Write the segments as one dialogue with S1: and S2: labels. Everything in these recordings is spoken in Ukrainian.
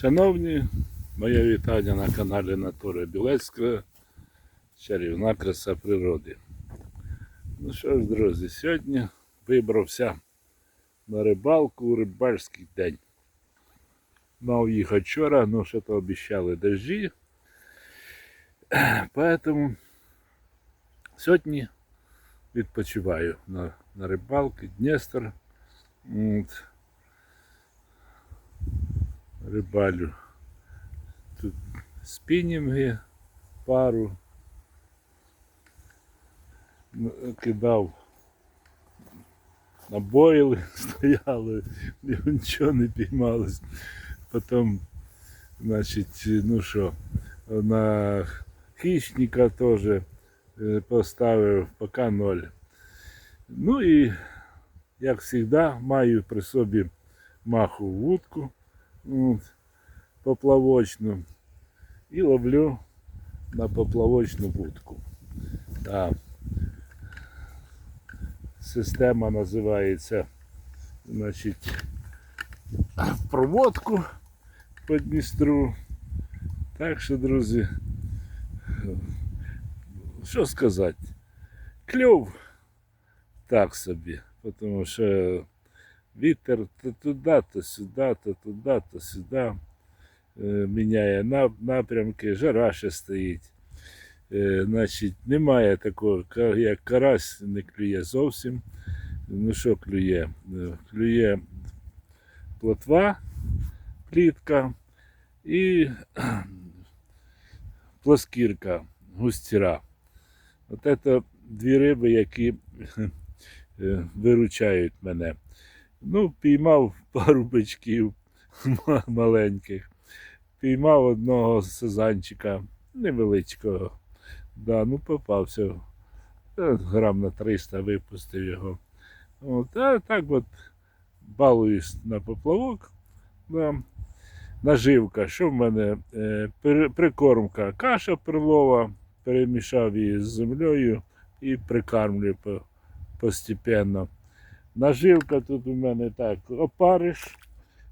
S1: Шановні, моє вітання на каналі Натури Білецького, чарівна краса природи. Ну що ж, друзі, сьогодні вибрався на рибалку у рибальський день. Мав їхати вчора, але що то обіцяли дожді. Поэтому сьогодні відпочиваю на, на рибалці Дністер. Рибалю. Тут спінінги пару. Кидав на бойли стояли, нічого не піймалось. Потім, значить, ну що, на хищника теж е, поставив поки ноль. Ну і, як завжди, маю при собі маху вудку поплавочну і ловлю на поплавочну вудку. Да. Система називається значить, проводку по Дністру. Так що, друзі, що сказати? Кльов так собі, тому що вітер то туди, то сюди, то туди, то сюди. Е, Міняє напрямки, жара ще стоїть. Е, Значить, немає такого, як карась не клює зовсім. Ну що клює? Е, Клює плотва, плітка і плоскірка, густіра. От це дві риби, які виручають мене. Ну, піймав пару бичків маленьких. Піймав одного сазанчика невеличкого. Да, ну попався. Е, Грам на 300 випустив його. От, а так от балуюсь на поплавок. Да. Наживка. Що в мене? Е, прикормка. Каша перлова. Перемішав її з землею і прикармлюю постепенно. Наживка тут у мене так, опариш,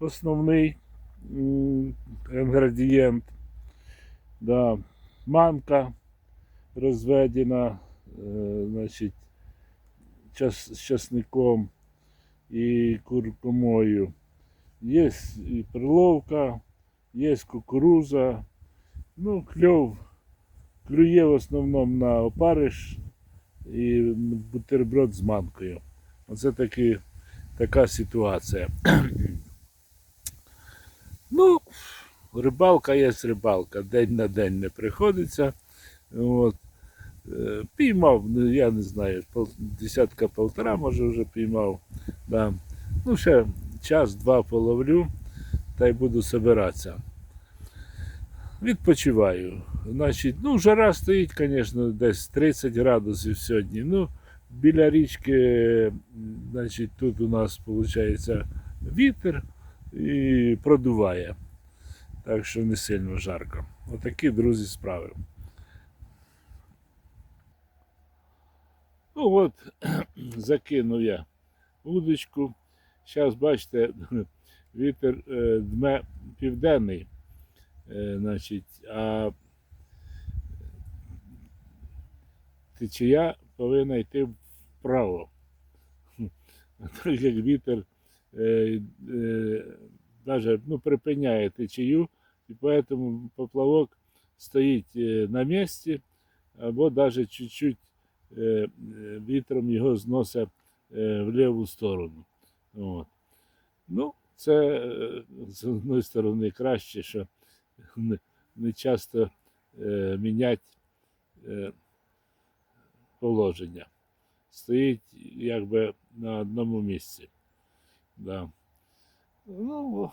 S1: основний інгредієнт. Да. Манка розведена, е, значить, час, з часником і куркумою. Є і перловка, є кукуруза. Ну, кльов клює в основному на опариш і бутерброд з манкою. Оце таки, така ситуація. ну, рибалка є рибалка, день на день не приходиться. От. Е, Піймав, ну, я не знаю, десятка полтора, може вже піймав. Да. Ну, ще час-два половлю та й буду собиратися. Відпочиваю. Значить, ну, жара стоїть, звісно, десь 30 градусів сьогодні. Ну, біля річки, значить, тут у нас виходить вітер і продуває. Так що не сильно жарко. Отакі, друзі, справи. Ну от, закинув я удочку. Зараз, бачите, вітер е, дме південний. Е, значить, а течія повинна йти вправо. Так як вітер е, е, даже, ну, припиняє течію, і поэтому поплавок стоїть е, на місці, або навіть чуть-чуть е, е, вітром його зносить е, в ліву сторону. От. Ну, це е, з одної сторони краще, що не, часто е, міняти е, положення. Стоїть якби на одному місці. Да. Ну,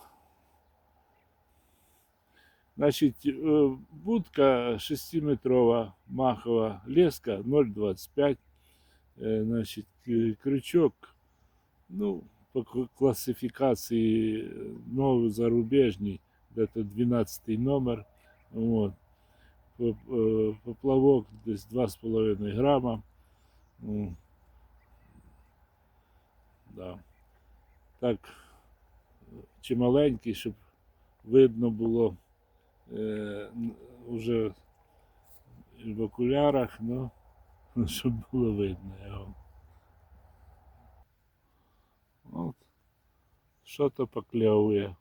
S1: значить, е, будка 6-метрова махова леска 0,25. Е, Значить, к- крючок, ну, по к- класифікації е, новий зарубіжний, де-то 12 номер. Вот. Поп- е, Поплавок десь 2,5 грама. Да. Так, чи маленький, щоб видно було е, уже в окулярах, ну, щоб було видно його. От. Що то покльовує.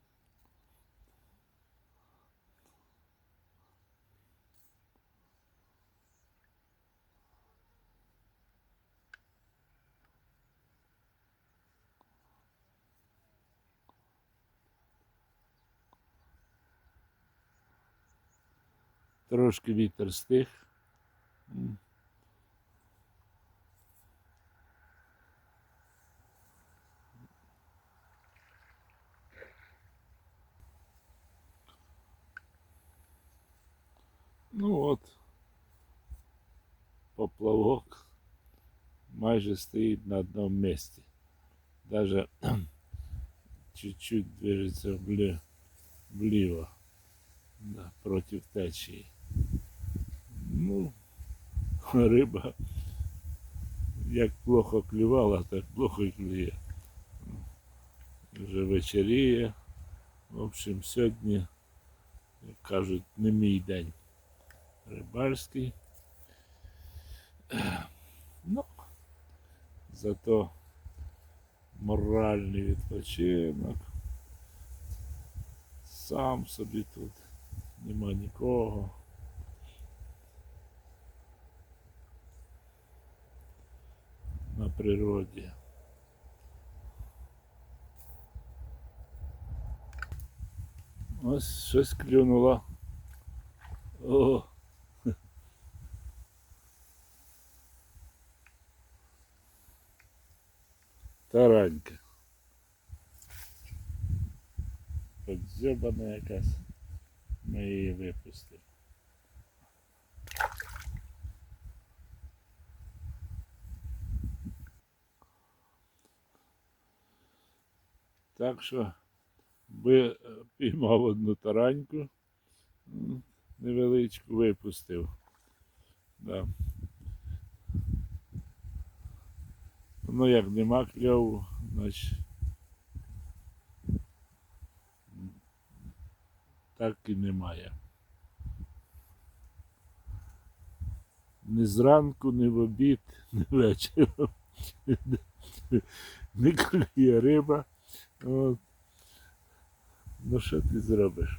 S1: Трошки вітер стих. М. Ну от, поплавок майже стоїть на одному місці. Даже чуть-чуть движеться влі- вліво да, проти течії. Ну, риба як плохо клювала, так плохо і клює. Вже вечеріє. В общем, сьогодні, як кажуть, не мій день рибальський. Ну, зато моральний відпочинок. Сам собі тут нема нікого. На природі. Ось щось клюнуло. О, таранька. Подзьобана якась. Ми її випустили. Так що би е, піймав одну тараньку, невеличку випустив. Да. Ну як нема кльову, значить так і немає. Ні зранку, ні в обід, ні вечором. Не клює риба. От. Ну що ти зробиш?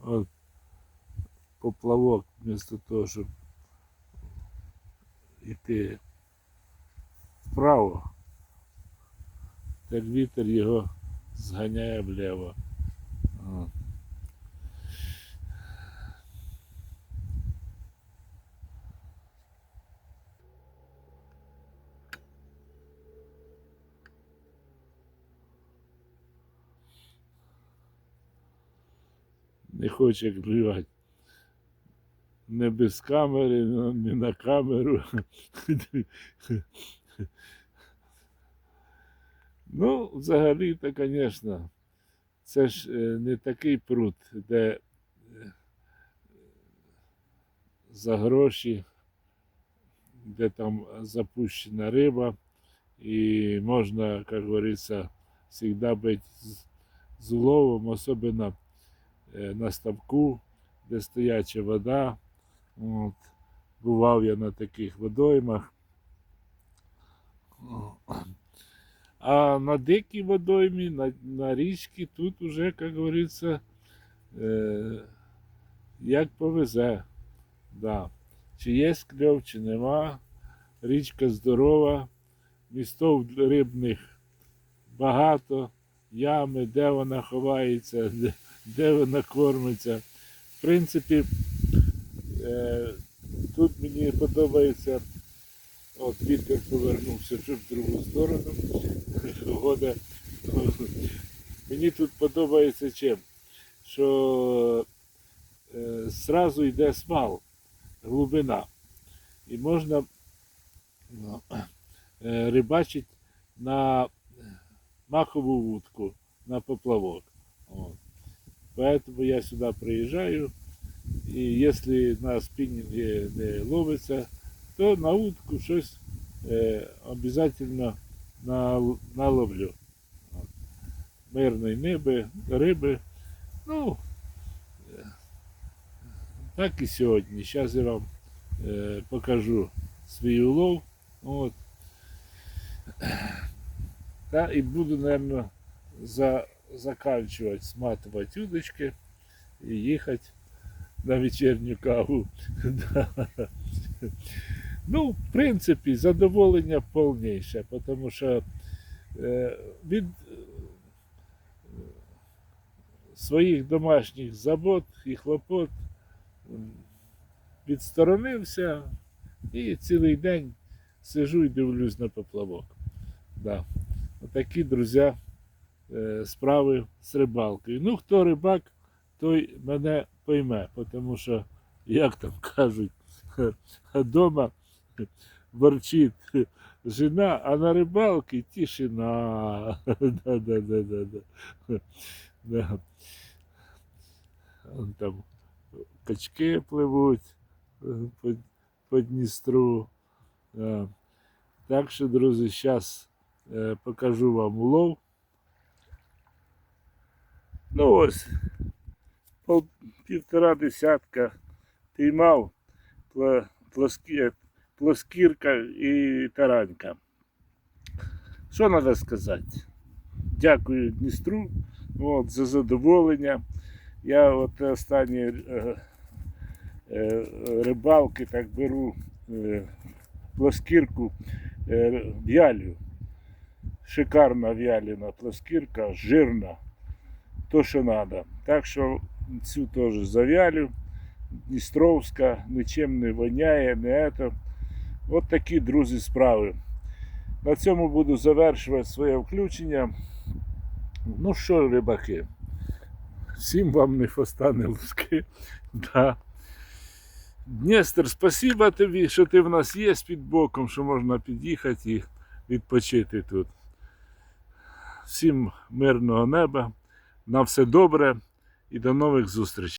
S1: От поплавок вместо того, щоб йти вправо, так вітер його зганяє вліво. От. Не хоче клювати. Не без камери, ну, не на камеру. Ну, взагалі-то, звісно, це ж е, не такий пруд, де е, за гроші, де там запущена риба, і можна, як говориться, завжди бути з, уловом, особливо на ставку, де стояча вода. От. Бував я на таких водоймах. А на дикій водоймі, на, на річці тут уже, як говориться, е, як повезе. Да. Чи є кльов, чи нема. Річка здорова, містов рибних багато, ями, де вона ховається, де, де вона кормиться. В принципі, е, тут мені подобається, от вітер повернувся чуть в другу сторону. Погода. Мені тут подобається чим? Що е, зразу йде смал, глибина. І можна ну, е, на махову вудку, на поплавок. От. Поэтому я сюди приїжджаю І якщо на спінінги не ловиться, то на утку щось е, обов'язково нал- наловлю. От. Мирної ниби, риби. Ну, е, так і сьогодні. Зараз я вам е, покажу свій улов. От. Та і буду, мабуть, за, заканчувати сматувати удочки і їхати на вечірню каву. Ну, в принципі, задоволення повніше, тому що е, від е, своїх домашніх забот і хлопот відсторонився і цілий день сижу і дивлюсь на поплавок. Да. Отакі, друзі, справи з рибалкою. Ну, хто рибак, той мене пойме, тому що, як там кажуть, вдома ворчить жена, а на рибалці тишина. Да, да, да, да, да. Да. Вон Там качки пливуть е, по, по Дністру. Так що, друзі, зараз покажу вам улов. Ну ось, півтора десятка піймав плоскірка і таранька. Що треба сказати? Дякую Дністру от, за задоволення. Я от останні е, е, рибалки так беру е, плоскірку е, в'ялю. Шикарна в'яліна плоскірка, жирна, то що треба. Так що цю теж зав'ялю. Дністровська, нічим не воняє, не ето. От такі, друзі, справи. На цьому буду завершувати своє включення. Ну що, рибаки, всім вам не фостане луски. Да. Дністер, спасибо тобі, що ти в нас є під боком, що можна під'їхати і відпочити тут. Всім мирного неба, на все добре і до нових зустрічей.